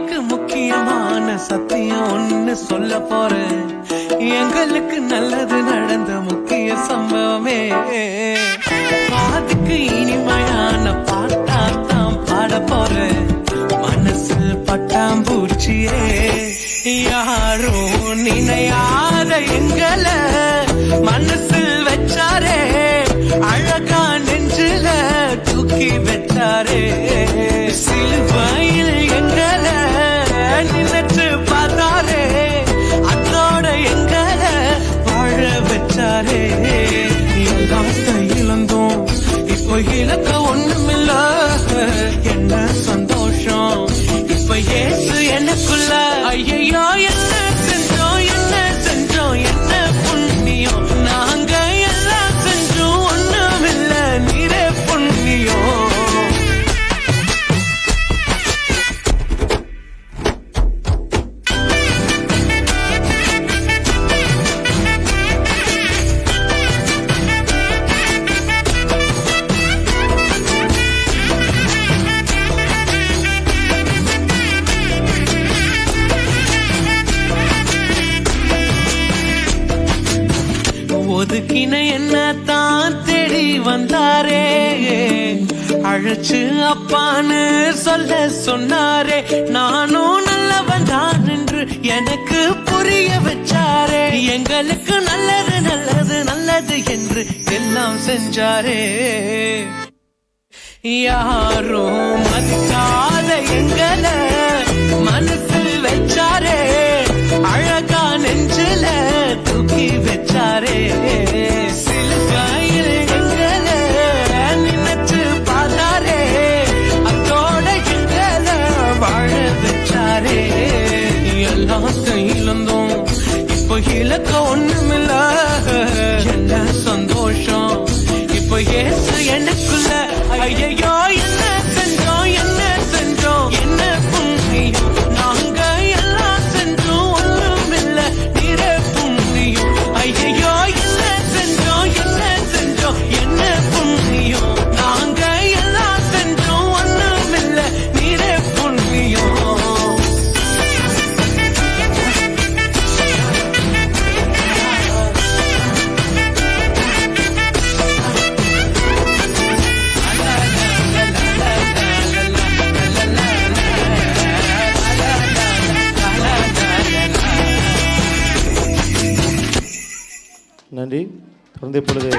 முக்கியமான சத்தியம் ஒன்னு சொல்ல போறேன்? எங்களுக்கு நல்லது நடந்த முக்கிய சம்பவமே. காதுக்கு இனிமையான பாட்டாத்தான் பாட போறேன். மனசு பட்டாம்பூச்சியே. யாரும் நினையாத எங்களை மனசு வச்சாரே எல்லாத்த இழந்தோம். இப்போ இழக்க ஒன்று ஒதுக்கின என்ன தான் தேடி வந்தாரே? அழைச்சு அப்பான்னு சொல்ல சொன்னாரே. நானும் நல்லவன் தான் என்று எனக்கு புரிய வச்சாரே. எங்களுக்கு நல்லது நல்லது நல்லது என்று எல்லாம் செஞ்சாரே. யாரும் மதிக்காத எங்களை நன்றி. தொடர்ந்து இப்பொழுது